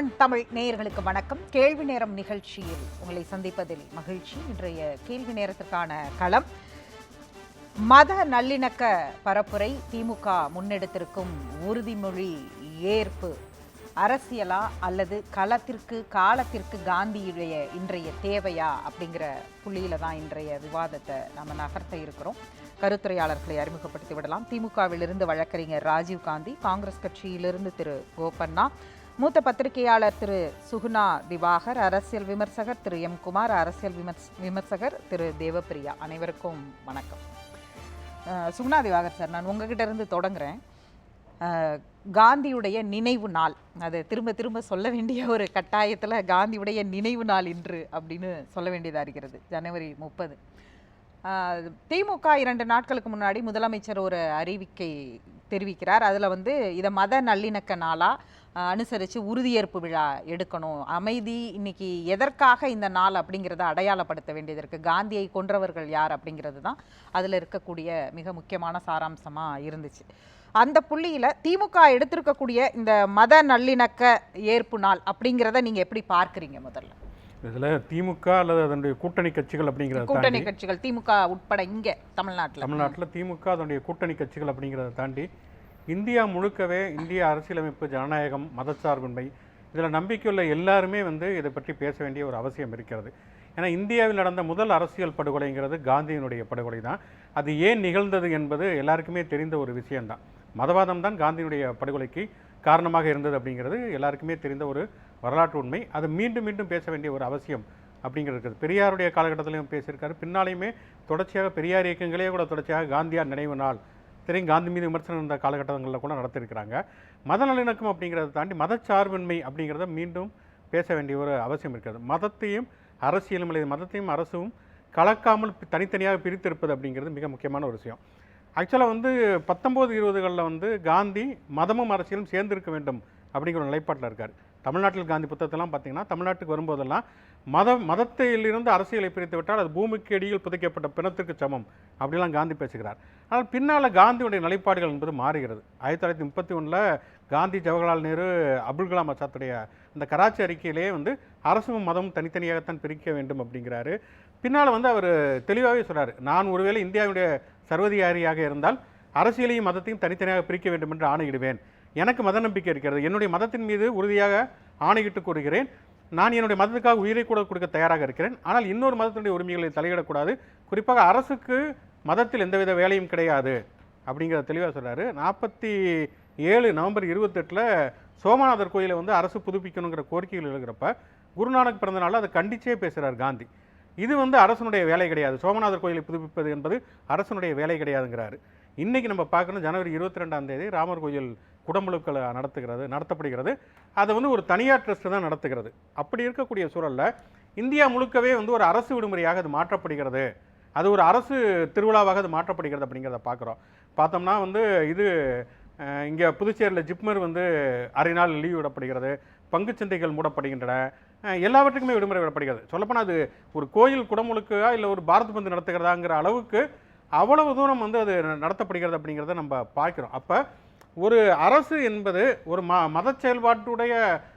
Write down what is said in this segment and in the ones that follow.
News Tamil நேயர்களுக்கு வணக்கம். கேள்வி நேரம் நிகழ்ச்சியில் உங்களை சந்திப்பதில் மகிழ்ச்சி. இன்றைய கேள்வி நேரத்திற்கான களம் மத நல்லிணக்க பரப்புரை திமுக முன்னெடுத்திருக்கும் உறுதிமொழி ஏற்பு அரசியலா அல்லது களத்திற்கு காலத்திற்கு காந்தியுடைய இன்றைய தேவையா அப்படிங்கிற புள்ளியில தான் இன்றைய விவாதத்தை நம்ம நகர்த்த இருக்கிறோம். கருத்துரையாளர்களை அறிமுகப்படுத்தி விடலாம். திமுகவிலிருந்து வழக்கறிஞர் ராஜீவ் காந்தி காங்கிரஸ் கட்சியிலிருந்து திரு கோபண்ணா மூத்த பத்திரிகையாளர் திரு சுகுணா திவாகர் அரசியல் விமர்சகர் திரு எம் குமார் அரசியல் விமர்ச விமர்சகர் திரு தேவப்பிரியா. அனைவருக்கும் வணக்கம். சுகுணா திவாகர் சார் நான் உங்ககிட்ட இருந்து தொடங்குறேன். காந்தியுடைய நினைவு நாள். அது திரும்ப திரும்ப சொல்ல வேண்டிய ஒரு கட்டாயத்தில் காந்தியுடைய நினைவு நாள் இன்று அப்படின்னு சொல்ல வேண்டியதாக இருக்கிறது. ஜனவரி முப்பது. திமுக இரண்டு நாட்களுக்கு முன்னாடி முதலமைச்சர் ஒரு அறிவிக்கை தெரிவிக்கிறார். அதில் வந்து இதை மத நல்லிணக்க நாளாக அனுசரித்து உறுதியேற்பு விழா எடுக்கணும். அமைதி இன்னைக்கு எதற்காக இந்த நாள் அப்படிங்கிறத அடையாளப்படுத்த வேண்டியது இருக்குது காந்தியை கொன்றவர்கள் யார் அப்படிங்கிறது தான் அதில் இருக்கக்கூடிய மிக முக்கியமான சாராம்சமாக இருந்துச்சு. அந்த புள்ளியில் திமுக எடுத்திருக்கக்கூடிய இந்த மத நல்லிணக்க ஏற்பு நாள் அப்படிங்கிறத நீங்கள் எப்படி பார்க்குறீங்க முதல்ல? இதில் திமுக அல்லது அதனுடைய கூட்டணி கட்சிகள் அப்படிங்கிறத கூட்டணி கட்சிகள் திமுக உட்பட இங்கே தமிழ்நாட்டில். தமிழ்நாட்டில் திமுக அதனுடைய கூட்டணி கட்சிகள் அப்படிங்கிறத தாண்டி இந்தியா முழுக்கவே இந்திய அரசியலமைப்பு ஜனநாயகம் மதச்சார்பின்மை இதில் நம்பிக்கையுள்ள எல்லாருமே வந்து இதை பற்றி பேச வேண்டிய ஒரு அவசியம் இருக்கிறது. ஏன்னா இந்தியாவில் நடந்த முதல் அரசியல் படுகொலைங்கிறது காந்தியினுடைய படுகொலை தான் அது ஏன் நிகழ்ந்தது என்பது எல்லாருக்குமே தெரிந்த ஒரு விஷயம்தான். மதவாதம் தான் காந்தியினுடைய படுகொலைக்கு காரணமாக இருந்தது அப்படிங்கிறது எல்லாருக்குமே தெரிந்த ஒரு வரலாற்று உண்மை. அது மீண்டும் மீண்டும் பேச வேண்டிய ஒரு அவசியம் அப்படிங்கிறது இருக்குது. பெரியாருடைய காலகட்டத்திலையும் பேசியிருக்காரு. பின்னாலையுமே தொடர்ச்சியாக பெரியார் இயக்கங்களே கூட தொடர்ச்சியாக காந்தியார் நினைவு நாள் தெரியும் காந்தி மீது விமர்சனம் இருந்த காலகட்டங்களில் கூட நடத்திருக்கிறாங்க. மத நல்லிணக்கம் அப்படிங்கிறத தாண்டி மதச்சார்பின்மை அப்படிங்கிறத மீண்டும் பேச வேண்டிய ஒரு அவசியம் இருக்கிறது. மதத்தையும் அரசியலும் அல்லது மதத்தையும் அரசும் கலக்காமல் தனித்தனியாக பிரித்திருப்பது அப்படிங்கிறது மிக முக்கியமான ஒரு விஷயம். ஆக்சுவலாக வந்து பத்தொம்போது இருபதுகளில் வந்து காந்தி மதமும் அரசியலும் சேர்ந்திருக்க வேண்டும் அப்படிங்கிற ஒரு நிலைப்பாட்டில் இருக்கார். தமிழ்நாட்டில் காந்தி புத்தகத்தெல்லாம் பார்த்தீங்கன்னா தமிழ்நாட்டுக்கு வரும்போதெல்லாம் மத மதத்திலிருந்து அரசியலை பிரித்து விட்டால் அது பூமிக்கு அடியில் புதைக்கப்பட்ட பிணத்திற்கு சமம். அப்படிலாம் காந்தி பேசுகிறார். ஆனால் பின்னால் காந்தியுடைய நிலைப்பாடுகள் என்பது மாறுகிறது. ஆயிரத்தி தொள்ளாயிரத்தி முப்பத்தி ஒன்றில் காந்தி ஜவஹர்லால் நேரு அப்துல் கலாம் ஆசாத்துடைய அந்த கராச்சி அறிக்கையிலேயே வந்து அரசும் மதமும் தனித்தனியாகத்தான் பிரிக்க வேண்டும் அப்படிங்கிறாரு. பின்னால் வந்து அவர் தெளிவாகவே சொல்கிறார் நான் ஒருவேளை இந்தியாவுடைய சர்வதிகாரியாக இருந்தால் அரசியலையும் மதத்தையும் தனித்தனியாக பிரிக்க வேண்டும் என்று ஆணையிடுவேன். எனக்கு மத நம்பிக்கை இருக்கிறது. என்னுடைய மதத்தின் மீது உறுதியாக ஆணையிட்டு கூறுகிறேன். நான் என்னுடைய மதத்துக்காக உயிரை கூட கொடுக்க தயாராக இருக்கிறேன். ஆனால் இன்னொரு மதத்தினுடைய உரிமைகளை தலையிடக்கூடாது. குறிப்பாக அரசுக்கு மதத்தில் எந்தவித வேலையும் கிடையாது. அப்படிங்கிறத தெளிவாக சொல்கிறாரு நாற்பத்தி ஏழு நவம்பர் இருபத்தெட்டில் சோமநாதர் கோயிலை வந்து அரசு புதுப்பிக்கணுங்கிற கோரிக்கைகள் எழுகிறப்ப குருநானக் பிறந்தநாள் அதை கண்டிச்சே பேசுகிறார் காந்தி. இது வந்து அரசனுடைய வேலை கிடையாது. சோமநாதர் கோயிலை புதுப்பிப்பது என்பது அரசனுடைய வேலை கிடையாதுங்கிறாரு. இன்றைக்கி நம்ம பார்க்கணும் ஜனவரி இருபத்தி ரெண்டாம் தேதி ராமர் கோயில் குடமுழுக்களை நடத்துகிறது நடத்தப்படுகிறது. அதை வந்து ஒரு தனியார் ட்ரஸ்ட் தான் நடத்துகிறது. அப்படி இருக்கக்கூடிய சூழல்ல இந்தியா முழுக்கவே வந்து ஒரு அரசு விடுமுறையாக அது மாற்றப்படுகிறது. அது ஒரு அரசு திருவிழாவாக அது மாற்றப்படுகிறது அப்படிங்கிறத பார்க்குறோம். பார்த்தோம்னா வந்து இது இங்கே புதுச்சேரியில் ஜிப்மர் வந்து அரை நாள் லீவ் விடப்படுகிறது பங்குச்சந்தைகள் மூடப்படுகின்றன. எல்லாவற்றுக்குமே விடுமுறை விடப்படுகிறது. சொல்லப்போனால் அது ஒரு கோயில் குடமுழுக்கா இல்லை ஒரு பாரத் பந்து நடத்துகிறதாங்கிற அளவுக்கு அவ்வளவு தூரம் வந்து அது நடத்தப்படுகிறது அப்படிங்கிறத நம்ம பார்க்கிறோம். அப்போ ஒரு அரசு என்பது ஒரு ம மத செயல்பாட்டுடைய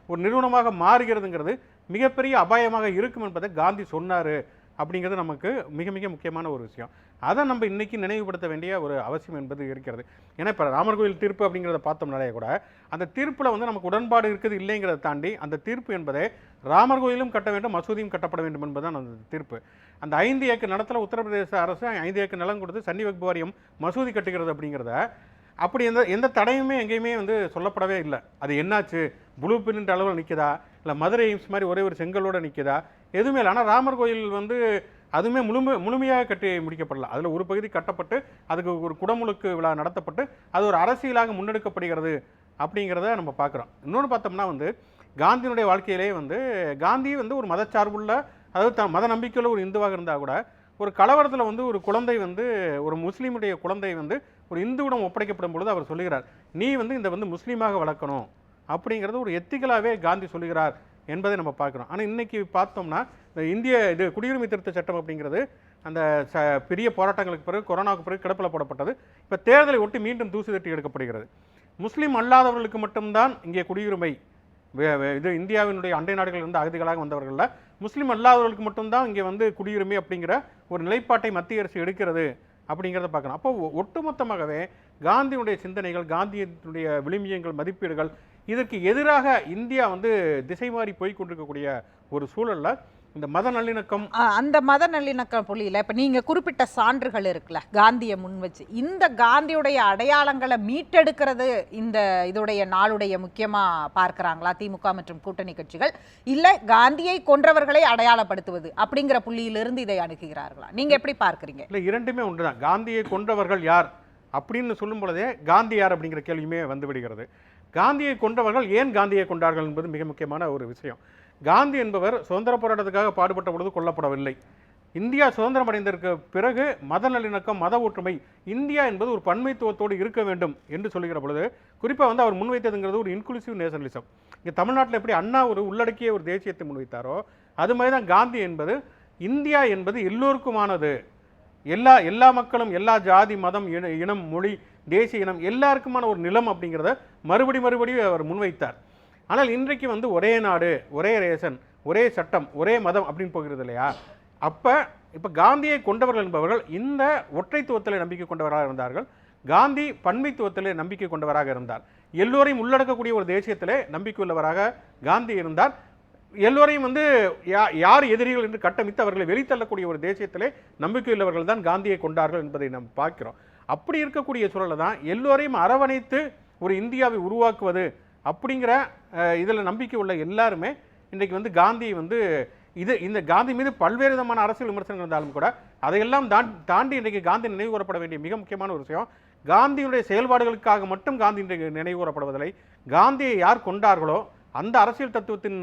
ஒரு நிறுவனமாக மாறுகிறதுங்கிறது மிகப்பெரிய அபாயமாக இருக்கும் என்பதை காந்தி சொன்னார் அப்படிங்கிறது நமக்கு மிக மிக முக்கியமான ஒரு விஷயம். அதை நம்ம இன்றைக்கி நினைவுபடுத்த வேண்டிய ஒரு அவசியம் என்பது இருக்கிறது. ஏன்னா இப்போ ராமர் கோயில் தீர்ப்பு அப்படிங்கிறத பார்த்தோம்னாலே கூட அந்த தீர்ப்பில் வந்து நமக்கு உடன்பாடு இருக்குது இல்லைங்கிறத தாண்டி அந்த தீர்ப்பு என்பதே ராமர் கோயிலும் கட்ட வேண்டும் மசூதியும் கட்டப்பட வேண்டும் என்பதுதான் அந்த தீர்ப்பு. அந்த ஐந்து ஏக்கர் நிலத்தில் உத்தரப்பிரதேச அரசு ஐந்து ஏக்கர் நிலம் கொடுத்து சன்னி வக்பு வாரியம் மசூதி கட்டுகிறது அப்படிங்கிறத அப்படி எந்த எந்த தடையுமே எங்கேயுமே வந்து சொல்லப்படவே இல்லை. அது என்னாச்சு? ப்ளூ பிரிண்ட் அளவில் நிற்குதா இல்லை மதுரை எய்ம்ஸ் மாதிரி ஒரே ஒரு செங்கலோடு நிற்குதா எதுவுமே இல்லை. ஆனால் ராமர் கோயில் வந்து அதுவுமே முழுமை முழுமையாக கட்டி முடிக்கப்படல. அதில் ஒரு பகுதி கட்டப்பட்டு அதுக்கு ஒரு குடமுழுக்கு விழா நடத்தப்பட்டு அது ஒரு அரசியலாக முன்னெடுக்கப்படுகிறது அப்படிங்கிறத நம்ம பார்க்குறோம். இன்னொன்று பார்த்தோம்னா வந்து காந்தியினுடைய வாழ்க்கையிலே வந்து காந்தி வந்து ஒரு மதச்சார்புள்ள அதாவது த மத நம்பிக்கையுள்ள ஒரு இந்துவாக இருந்தால் கூட ஒரு கலவரத்தில் வந்து ஒரு குழந்தை வந்து ஒரு முஸ்லீமுடைய குழந்தை வந்து ஒரு இந்துவிடம் ஒப்படைக்கப்படும் பொழுது அவர் சொல்லுகிறார் நீ வந்து இந்த வந்து முஸ்லீமாக வளர்க்கணும். அப்படிங்கிறது ஒரு எத்திக்கலாகவே காந்தி சொல்லுகிறார் என்பதை நம்ம பார்க்குறோம். ஆனால் இன்றைக்கி பார்த்தோம்னா இந்த இந்திய இது குடியுரிமை திருத்த சட்டம் அப்படிங்கிறது அந்த ச பெரிய போராட்டங்களுக்கு பிறகு கொரோனாவுக்கு பிறகு கிடப்பில் போடப்பட்டது. இப்போ தேர்தலை ஒட்டி மீண்டும் தூசி தட்டி எடுக்கப்படுகிறது. முஸ்லீம் அல்லாதவர்களுக்கு மட்டும்தான் இங்கே குடியுரிமை. வே- இது இந்தியாவினுடைய அண்டை நாடுகளில் இருந்து அகதிகளாக வந்தவர்களில் முஸ்லீம் அல்லாதவர்களுக்கு மட்டும்தான் இங்கே வந்து குடியுரிமை அப்படிங்கிற ஒரு நிலைப்பாட்டை மத்திய அரசு எடுக்கிறது அப்படிங்கிறத பார்க்கணும் அப்போ ஒட்டுமொத்தமாகவே காந்தியினுடைய சிந்தனைகள் காந்தியினுடைய விளிம்பியங்கள் மதிப்பீடுகள் இதற்கு எதிராக இந்தியா வந்து திசை மாறி போய் கொண்டிருக்கக்கூடிய ஒரு சூழல்ல இந்த மத நல்லிணக்கம். அந்த மத நல்லிணக்க புள்ளியில இப்ப நீங்க குறிப்பிட்ட சான்றுகள் இருக்குல்ல காந்தியை முன் வச்சு. இந்த காந்தியுடைய அடையாளங்களை மீட்டெடுக்கிறது இந்த இதோடைய நாளுடைய முக்கியமா பார்க்கறாங்களா திமுக மற்றும் கூட்டணி கட்சிகள்? இல்ல காந்தியை கொன்றவர்களை அடையாளப்படுத்துவது அப்படிங்கிற புள்ளியிலிருந்து இதை அணுகுகிறார்களா? நீங்க எப்படி பார்க்கறீங்க? இல்லை இரண்டுமே ஒன்றுதான். காந்தியை கொன்றவர்கள் யார் அப்படின்னு சொல்லும் பொழுதே காந்தி யார் அப்படிங்கிற கேள்வியுமே வந்து விடுகிறது. காந்தியை கொன்றவர்கள் ஏன் காந்தியை கொண்டார்கள் என்பது மிக முக்கியமான ஒரு விஷயம். காந்தி என்பவர் சுதந்திர போராட்டத்துக்காக பாடுபட்ட பொழுது கொல்லப்படவில்லை. இந்தியா சுதந்திரம் அடைந்ததற்கு பிறகு மத நல்லிணக்கம் மத ஒற்றுமை இந்தியா என்பது ஒரு பன்மைத்துவத்தோடு இருக்க வேண்டும் என்று சொல்லுகிற பொழுது குறிப்பாக வந்து அவர் முன்வைத்ததுங்கிறது ஒரு இன்க்ளூசிவ் நேஷனலிசம் இங்கே தமிழ்நாட்டில் எப்படி அண்ணா ஒரு உள்ளடக்கிய ஒரு தேசியத்தை முன்வைத்தாரோ அது மாதிரி தான் காந்தி என்பது இந்தியா என்பது எல்லோருக்குமானது. எல்லா எல்லா மக்களும் எல்லா ஜாதி மதம் இன இனம் மொழி தேசிய இனம் எல்லாருக்குமான ஒரு நிலம் அப்படிங்கிறத மறுபடி மறுபடியும் அவர் முன்வைத்தார். ஆனால் இன்றைக்கு வந்து ஒரே நாடு ஒரே ரேசன் ஒரே சட்டம் ஒரே மதம் அப்படின்னு போகிறது இல்லையா? அப்போ இப்போ காந்தியை கொண்டவர்கள் என்பவர்கள் இந்த ஒற்றைத்துவத்தில் நம்பிக்கை கொண்டவராக இருந்தார்கள். காந்தி பன்மைத்துவத்திலே நம்பிக்கை கொண்டவராக இருந்தார். எல்லோரையும் உள்ளடக்கக்கூடிய ஒரு தேசியத்திலே நம்பிக்கை உள்ளவராக காந்தி இருந்தார். எல்லோரையும் வந்து யா யார் எதிரிகள் என்று கட்டமித்து அவர்களை வெளித்தள்ளக்கூடிய ஒரு தேசியத்திலே நம்பிக்கையுள்ளவர்கள் தான் காந்தியை கொண்டார்கள் என்பதை நாம் பார்க்கிறோம். அப்படி இருக்கக்கூடிய சூழலை தான் எல்லோரையும் அரவணைத்து ஒரு இந்தியாவை உருவாக்குவது அப்படிங்கிற இதில் நம்பிக்கை உள்ள எல்லாருமே இன்றைக்கு வந்து காந்தியை வந்து இது இந்த காந்தி மீது பல்வேறு விதமான அரசியல் விமர்சனங்கள் இருந்தாலும் கூட அதையெல்லாம் தாண்டி தாண்டி இன்றைக்கு காந்தி நினைவு கூறப்பட வேண்டிய மிக முக்கியமான ஒரு விஷயம் காந்தியுடைய செயல்பாடுகளுக்காக மட்டும் காந்தி இன்றைக்கு நினைவு கூறப்படுவதில்லை. காந்தியை யார் கொண்டார்களோ அந்த அரசியல் தத்துவத்தின்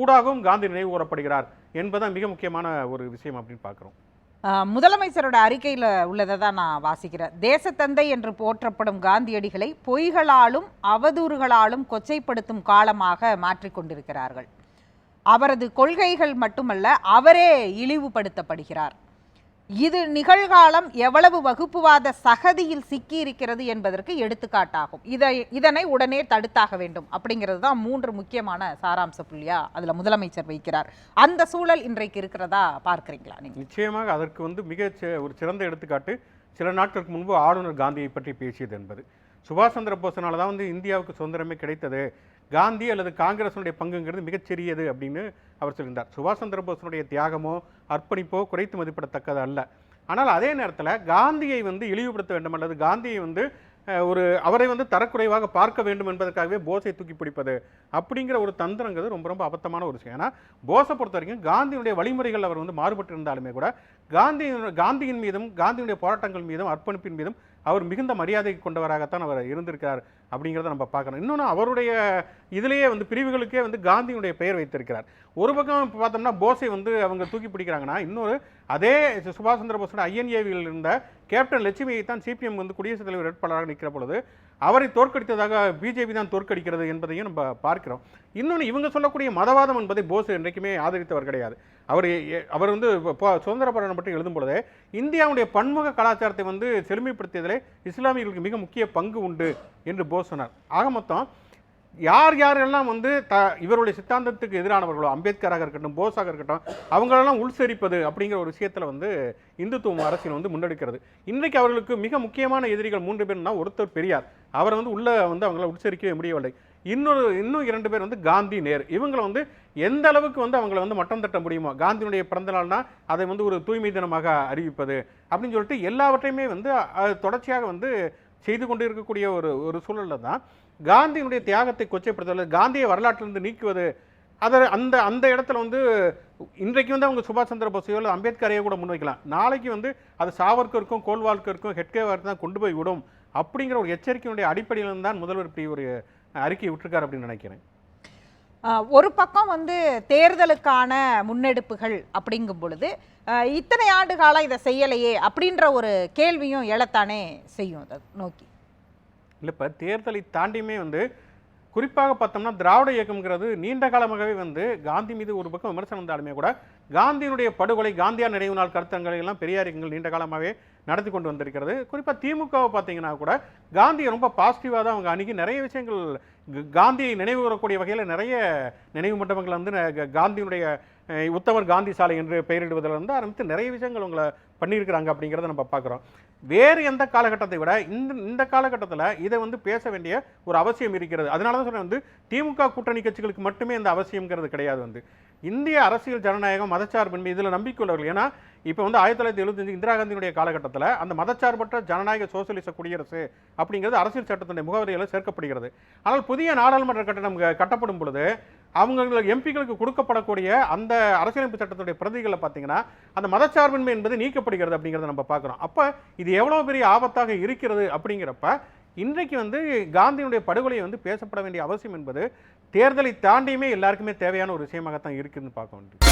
ஊடாகவும் காந்தி நினைவு கூறப்படுகிறார் என்பதுதான் மிக முக்கியமான ஒரு விஷயம் அப்படின்னு பார்க்குறோம். முதலமைச்சரோட அறிக்கையில் உள்ளதை தான் நான் வாசிக்கிறேன். தேசத்தந்தை என்று போற்றப்படும் காந்தியடிகளை பொய்களாலும் அவதூறுகளாலும் கொச்சைப்படுத்தும் காலமாக மாற்றிக்கொண்டிருக்கிறார்கள் அவரது கொள்கைகள் மட்டுமல்ல அவரே இழிவுபடுத்தப்படுகிறார். இது நிகழ்காலம் எவ்வளவு வகுப்புவாத சகதியில் சிக்கி இருக்கிறது என்பதற்கு எடுத்துக்காட்டாகும். இதை இதனை உடனே தடுத்தாக வேண்டும். அப்படிங்கிறது தான் மூன்று முக்கியமான சாராம்ச புள்ளியா அதில் முதலமைச்சர் வைக்கிறார். அந்த சூழல் இன்றைக்கு இருக்கிறதா பார்க்குறீங்களா நீங்கள் நிச்சயமாக அதற்கு வந்து மிக ஒரு சிறந்த எடுத்துக்காட்டு சில நாட்களுக்கு முன்பு ஆளுநர் காந்தியை பற்றி பேசியது என்பது. சுபாஷ் சந்திர போஸனால தான் வந்து இந்தியாவுக்கு சுதந்திரமே கிடைத்தது. காந்தி அல்லது காங்கிரஸினுடைய பங்குங்கிறது மிகச்சிறியது அப்படின்னு அவர் சொல்லியிருந்தார். சுபாஷ் சந்திர போஸனுடைய தியாகமோ அர்ப்பணிப்போ குறைத்து மதிப்பிடத்தக்கது அல்ல. ஆனால் அதே நேரத்தில் காந்தியை வந்து இழிவுபடுத்த வேண்டும் அல்லது காந்தியை வந்து ஒரு அவரை வந்து தரக்குறைவாக பார்க்க வேண்டும் என்பதற்காகவே போஸை தூக்கி பிடிப்பது அப்படிங்கிற ஒரு தந்திரங்கிறது ரொம்ப ரொம்ப அபத்தமான ஒரு விஷயம். ஏன்னா போஸை பொறுத்த வரைக்கும் காந்தியுடைய வழிமுறைகள் அவர் வந்து மாறுபட்டு இருந்தாலுமே கூட காந்தியின் காந்தியின் மீதும் காந்தியுடைய போராட்டங்கள் மீதும் அர்ப்பணிப்பின் மீதும் அவர் மிகுந்த மரியாதை கொண்டவராகத்தான் அவர் இருந்திருக்கார் அப்படிங்கிறத நம்ம பார்க்கணும். இன்னொன்று அவருடைய இதிலேயே வந்து பிரிவுகளுக்கே வந்து காந்தியினுடைய பெயர் வைத்திருக்கிறார். ஒரு பக்கம் இப்போ பார்த்தோம்னா போஸை வந்து அவங்க தூக்கி பிடிக்கிறாங்கன்னா இன்னொரு அதே சுபாஷ் சந்திர போஸோட ஐஎன்ஏவியில் இருந்த கேப்டன் லட்சுமியை தான் சிபிஎம் வந்து குடியரசுத் தலைவர் வேட்பாளராக நிற்கிற பொழுது அவரை தோற்கடித்ததாக பிஜேபி தான் தோற்கடிக்கிறது என்பதையும் நம்ம பார்க்கிறோம். இன்னொன்று இவங்க சொல்லக்கூடிய மதவாதம் என்பதை போஸ் என்றைக்குமே ஆதரித்தவர் கிடையாது. அவர் அவர் வந்து இப்போ சுதந்திர போராட்டம் பற்றி எழுதும் பொழுது இந்தியாவுடைய பன்முக கலாச்சாரத்தை வந்து செழுமைப்படுத்தியதிலே இஸ்லாமியர்களுக்கு மிக முக்கிய பங்கு உண்டு என்று போஸ் சொன்னார். ஆக மொத்தம் யார் யாரெல்லாம் வந்து த இவருடைய சித்தாந்தத்துக்கு எதிரானவர்களோ அம்பேத்கராக இருக்கட்டும் போஸாக இருக்கட்டும் அவங்களெல்லாம் உள்சரிப்பது அப்படிங்கிற ஒரு விஷயத்தில் வந்து இந்துத்துவ அரசியல் வந்து முன்னெடுக்கிறது. இன்றைக்கு அவர்களுக்கு மிக முக்கியமான எதிரிகள் மூன்று பேர்னா ஒருத்தர் பெரியார். அவர் வந்து உள்ளே வந்து அவங்கள உட்சரிக்கவே முடியவில்லை. இன்னொரு இன்னும் இரண்டு பேர் வந்து காந்தி நேர். இவங்களை வந்து எந்த அளவுக்கு வந்து அவங்கள வந்து மட்டம் தட்ட முடியுமோ காந்தியினுடைய பிறந்தநாள்னா அதை வந்து ஒரு தூய்மை தினமாக அறிவிப்பது அப்படின்னு சொல்லிட்டு எல்லாவற்றையுமே வந்து தொடர்ச்சியாக வந்து செய்து கொண்டு இருக்கக்கூடிய ஒரு ஒரு சூழல்ல தான் காந்தியினுடைய தியாகத்தை கொச்சைப்படுத்துவது காந்தியை வரலாற்றிலிருந்து நீக்குவது அதை அந்த அந்த இடத்துல வந்து இன்றைக்கு வந்து அவங்க சுபாஷ் சந்திர போஸையோ இல்லை அம்பேத்கரையோ கூட முன்வைக்கலாம். நாளைக்கு வந்து அது சாவர்கருக்கும் கோல்வால்கருக்கும் ஹெட்கேவாருக்கு தான் கொண்டு போய் விடும் அப்படிங்கிற ஒரு எச்சரிக்கையினுடைய அடிப்படையில் தான் முதல்வர் இப்படி ஒரு அறிக்கை விட்டுருக்காரு அப்படின்னு நினைக்கிறேன். ஒரு பக்கம் வந்து தேர்தலுக்கான முன்னெடுப்புகள் அப்படிங்கும் பொழுது இத்தனை ஆண்டு காலம் இதை செய்யலையே அப்படின்ற ஒரு கேள்வியும் எழத்தானே செய்யும். அதை நோக்கி. இல்லை இப்போ தேர்தலை தாண்டியுமே வந்து குறிப்பாக பார்த்தோம்னா திராவிட இயக்கம்ங்கிறது நீண்ட காலமாகவே வந்து காந்தி மீது ஒரு பக்கம் விமர்சனம் இருந்தாலுமே கூட காந்தியினுடைய படுகொலை காந்தியார் நினைவு நாள் கருத்தங்களை எல்லாம் பெரியார் இயக்கங்கள் நீண்ட காலமாகவே நடத்தி கொண்டு வந்திருக்கிறது. குறிப்பாக திமுகவை பார்த்தீங்கன்னா கூட காந்தியை ரொம்ப பாசிட்டிவாக தான் அவங்க அணுகி நிறைய விஷயங்கள் காந்தியை நினைவு கூறக்கூடிய வகையில் நிறைய நினைவு மண்டபங்கள் வந்து க- காந்தியினுடைய உத்தமர் காந்தி சாலை என்று பெயரிடுவதில் இருந்து ஆரம்பித்து நிறைய விஷயங்கள் உங்களை பண்ணியிருக்கிறாங்க அப்படிங்கிறத நம்ம பார்க்குறோம். வேறு எந்த காலகட்டத்தை விட இந்த இந்த காலகட்டத்தில் இதை வந்து பேச வேண்டிய ஒரு அவசியம் இருக்கிறது. அதனால தான் சொல்றேன் வந்து திமுக கூட்டணி கட்சிகளுக்கு மட்டுமே இந்த அவசியம்ங்கிறது கிடையாது வந்து. இந்திய அரசியல் ஜனநாயகம் மதச்சார்பின்மை இதில் நம்பிக்கையுள்ளவர்கள் ஏன்னா இப்போ வந்து ஆயிரத்தி தொள்ளாயிரத்தி எழுபத்தஞ்சு இந்திரா காந்தியினுடைய காலகட்டத்தில் அந்த மதச்சார்பற்ற ஜனநாயக சோசியலிச குடியரசு அப்படிங்கிறது அரசியல் சட்டத்தினுடைய முகவரியில் சேர்க்கப்படுகிறது. ஆனால் புதிய நாடாளுமன்ற கட்டணம் கட்டப்படும் பொழுது அவங்களுக்கு எம்பிக்களுக்கு கொடுக்கப்படக்கூடிய அந்த அரசியலமைப்பு சட்டத்துடைய பிரதிகளை பார்த்தீங்கன்னா அந்த மதச்சார்பின்மை என்பது நீக்கப்படுகிறது அப்படிங்கிறத நம்ம பார்க்குறோம். அப்போ இது எவ்வளோ பெரிய ஆபத்தாக இருக்கிறது அப்படிங்கிறப்ப இன்றைக்கு வந்து காந்தியினுடைய படுகொலையை வந்து பேசப்பட வேண்டிய அவசியம் என்பது தேர்தலை தாண்டியுமே எல்லாருக்குமே தேவையான ஒரு விஷயமாகத்தான் இருக்குதுன்னு பார்க்க வேண்டியது